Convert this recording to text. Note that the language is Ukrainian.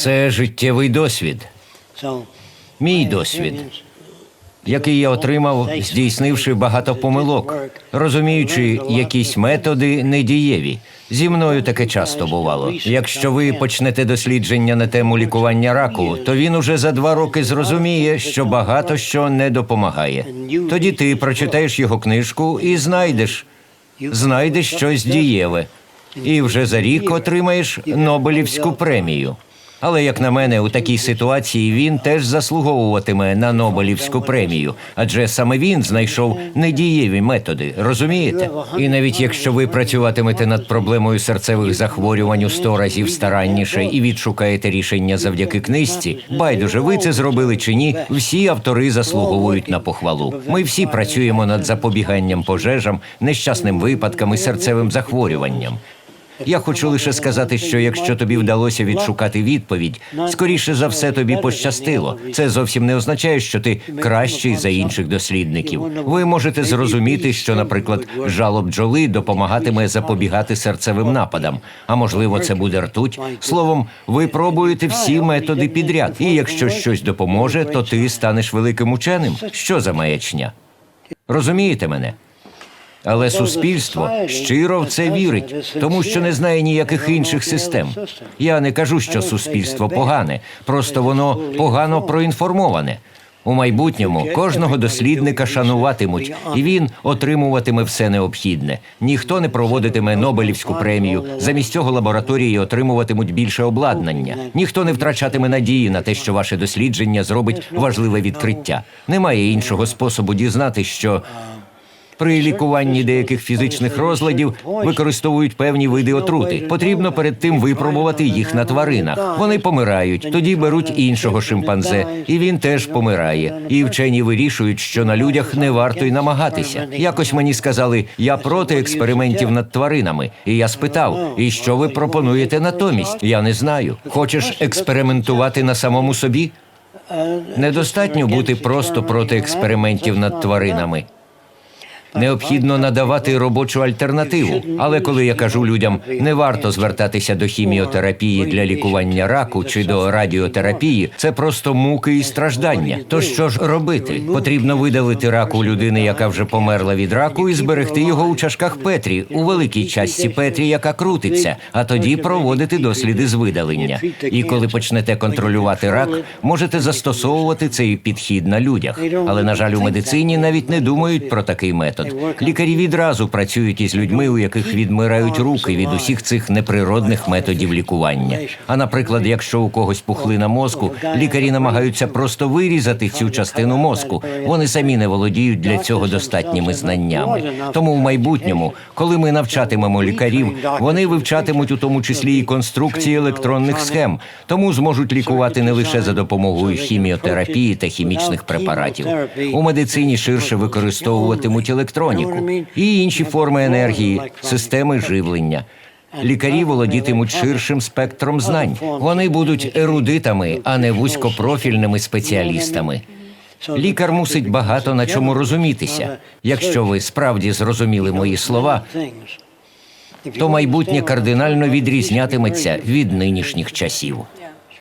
Це життєвий досвід, Мій досвід. який я отримав, здійснивши багато помилок, розуміючи, якісь методи недієві. Зі мною таке часто бувало. Якщо ви почнете дослідження на тему лікування раку, то він уже за два роки зрозуміє, що багато що не допомагає. Тоді ти прочитаєш його книжку і знайдеш, знайдеш щось дієве, і вже за рік отримаєш Нобелівську премію. Але як на мене, у такій ситуації він теж заслуговуватиме на Нобелівську премію, адже саме він знайшов недієві методи. Розумієте? І навіть якщо ви працюватимете над проблемою серцевих захворювань у сто разів старанніше і відшукаєте рішення завдяки книжці, байдуже ви це зробили чи ні, всі автори заслуговують на похвалу. Ми всі працюємо над запобіганням пожежам, нещасним випадкам і серцевим захворюванням. Я хочу лише сказати, що якщо тобі вдалося відшукати відповідь, скоріше за все тобі пощастило. Це зовсім не означає, що ти кращий за інших дослідників. Ви можете зрозуміти, що, наприклад, жало бджоли допомагатиме запобігати серцевим нападам. А можливо, це буде ртуть. Словом, ви пробуєте всі методи підряд. І якщо щось допоможе, то ти станеш великим ученим. Що за маячня? Розумієте мене? Але суспільство щиро в це вірить, тому що не знає ніяких інших систем. Я не кажу, що суспільство погане, просто воно погано проінформоване. У майбутньому кожного дослідника шануватимуть, і він отримуватиме все необхідне. Ніхто не проводитиме Нобелівську премію. Замість цього лабораторії отримуватимуть більше обладнання. Ніхто не втрачатиме надії на те, що ваше дослідження зробить важливе відкриття. Немає іншого способу дізнати, що при лікуванні деяких фізичних розладів використовують певні види отрути. Потрібно перед тим випробувати їх на тваринах. Вони помирають, тоді беруть іншого шимпанзе, і він теж помирає. І вчені вирішують, що на людях не варто й намагатися. Якось мені сказали, я проти експериментів над тваринами. І я спитав: і що ви пропонуєте натомість? Я не знаю. Хочеш експериментувати на самому собі? Недостатньо бути просто проти експериментів над тваринами. Необхідно надавати робочу альтернативу. Але коли я кажу людям, не варто звертатися до хіміотерапії для лікування раку чи до радіотерапії, це просто муки і страждання. То що ж робити? Потрібно видалити рак у людини, яка вже померла від раку, і зберегти його у чашках Петрі, у великій частці Петрі, яка крутиться, а тоді проводити досліди з видалення. І коли почнете контролювати рак, можете застосовувати цей підхід на людях. Але на жаль, у медицині навіть не думають про такий метод. Лікарі відразу працюють із людьми, у яких відмирають руки від усіх цих неприродних методів лікування. А наприклад, якщо у когось пухлина мозку, лікарі намагаються просто вирізати цю частину мозку. Вони самі не володіють для цього достатніми знаннями. Тому в майбутньому, коли ми навчатимемо лікарів, вони вивчатимуть у тому числі і конструкції електронних схем, тому зможуть лікувати не лише за допомогою хіміотерапії та хімічних препаратів. У медицині ширше використовуватимуть електроніку і інші форми енергії, системи живлення. Лікарі володітимуть ширшим спектром знань. Вони будуть ерудитами, а не вузькопрофільними спеціалістами. Лікар мусить багато на чому розумітися. Якщо ви справді зрозуміли мої слова, то майбутнє кардинально відрізнятиметься від нинішніх часів.